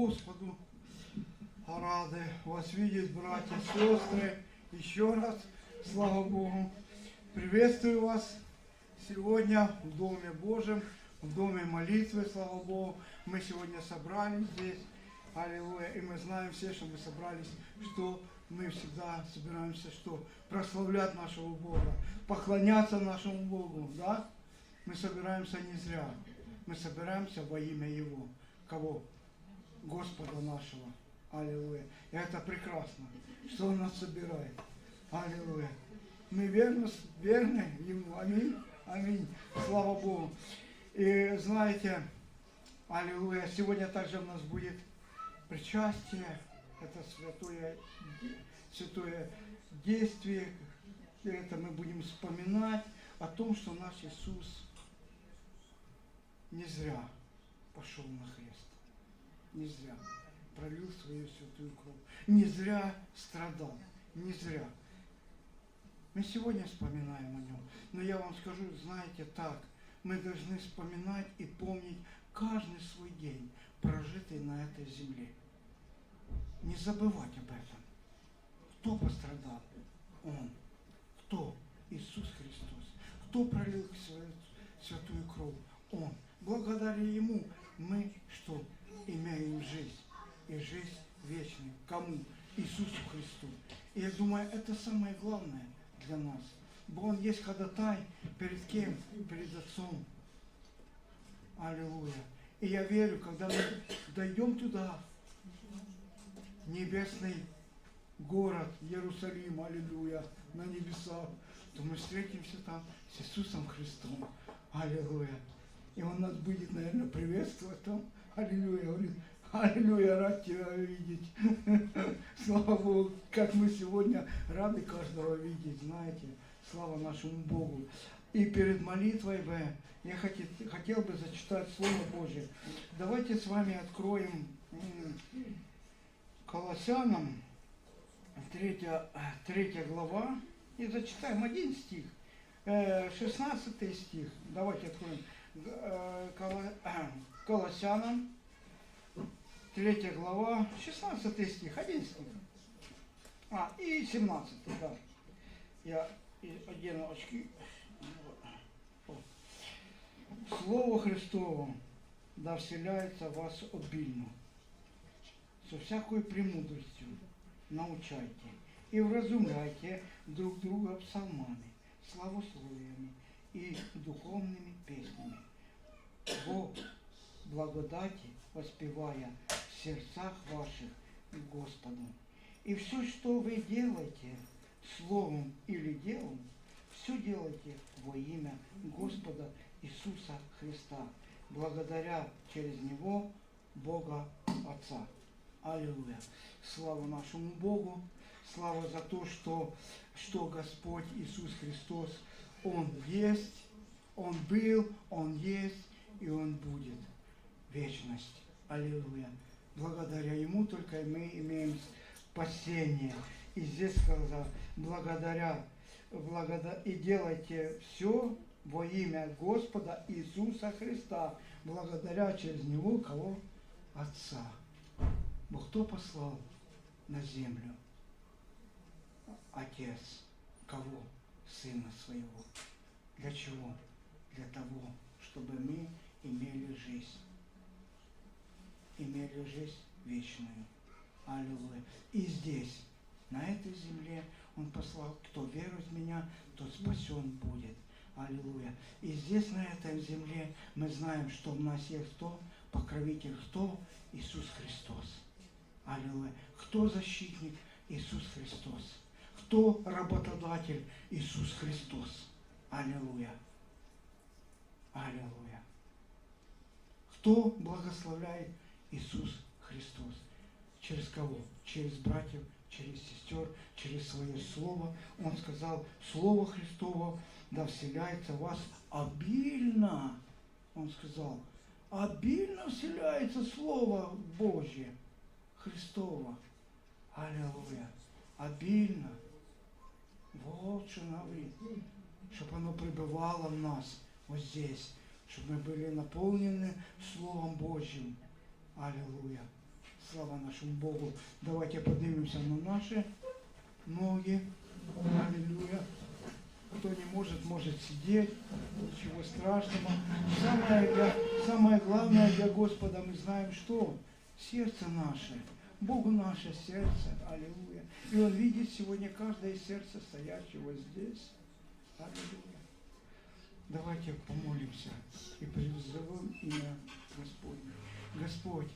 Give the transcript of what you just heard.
Господу рады вас видеть, братья, сестры. Еще раз, слава Богу. Приветствую вас сегодня в Доме Божьем, в Доме молитвы, слава Богу. Мы сегодня собрались здесь. Аллилуйя. И мы знаем все, что мы собрались, что мы всегда собираемся, что прославлять нашего Бога, поклоняться нашему Богу, да? Мы собираемся не зря. Мы собираемся во имя Его. Кого? Господа нашего. Аллилуйя. И это прекрасно, что Он нас собирает. Аллилуйя. Мы верны, верны Ему. Аминь. Аминь. Слава Богу. И знаете, Аллилуйя, сегодня также у нас будет причастие. Это святое, святое действие. И это мы будем вспоминать о том, что наш Иисус не зря пошел на крест. Не зря пролил свою святую кровь. Не зря страдал. Не зря. Мы сегодня вспоминаем о нем. Но я вам скажу, знаете, так, мы должны вспоминать и помнить каждый свой день, прожитый на этой земле. Не забывать об этом. Кто пострадал? Он. Кто? Иисус Христос. Кто пролил свою святую кровь? Он. Благодаря Ему мы что? Имеем жизнь. И жизнь вечную. Кому? Иисусу Христу. И я думаю, это самое главное для нас. Бо Он есть ходатай перед кем? Перед Отцом. Аллилуйя. И я верю, когда мы дойдем туда, небесный город Иерусалим, аллилуйя, на небесах, то мы встретимся там с Иисусом Христом. Аллилуйя. И Он нас будет, наверное, приветствовать там. Аллилуйя. Говорит, Аллилуйя, рад тебя видеть. Слава Богу, как мы сегодня рады каждого видеть, знаете. Слава нашему Богу. И перед молитвой бы я хотел, хотел бы зачитать Слово Божье. Давайте с вами откроем Колоссянам, третья, третья глава, и зачитаем один стих, э, 16 стих. Давайте откроем э, Колоссянам, третья глава, 16 стих, один стих. А, и 17, да. Я одену очки. Слово Христово да вселяется в вас обильно, со всякой премудростью научайте и вразумляйте друг друга псалмами, славословиями и духовными песнями. Бог благодати воспевая в сердцах ваших Господу. И все, что вы делаете, словом или делом, все делайте во имя Господа Иисуса Христа, благодаря через Него Бога Отца. Аллилуйя. Слава нашему Богу. Слава за то, что, что Господь Иисус Христос, Он есть, Он был, Он есть и Он будет. Вечность. Аллилуйя. Благодаря Ему только мы имеем спасение. И здесь сказано, благодаря, благода... и делайте все во имя Господа Иисуса Христа, благодаря через Него кого? Отца. Бог кто послал на землю? Отец. Кого? Сына своего. Для чего? Для того, чтобы мы имели жизнь. Имели жизнь вечную. Аллилуйя. И здесь, на этой земле, Он послал, кто верует в Меня, тот спасен будет. Аллилуйя. И здесь, на этой земле, мы знаем, что у нас есть кто? Покровитель кто? Иисус Христос. Аллилуйя. Кто защитник? Иисус Христос. Кто работодатель? Иисус Христос. Аллилуйя. Аллилуйя. Кто благословляет? Иисус Христос. Через кого? Через братьев, через сестер, через свое слово. Он сказал, Слово Христово да вселяется в вас обильно. Он сказал, обильно вселяется Слово Божье, Христово. Аллилуйя. Обильно. Вот что говорит. Чтобы оно пребывало в нас вот здесь. Чтобы мы были наполнены Словом Божьим. Аллилуйя. Слава нашему Богу. Давайте поднимемся на наши ноги. Аллилуйя. Кто не может, может сидеть. Ничего страшного. Самое, для, самое главное для Господа мы знаем что? Сердце наше. Богу наше сердце. Аллилуйя. И Он видит сегодня каждое сердце, стоящего здесь. Аллилуйя. Давайте помолимся и призовем имя Господне. Господь,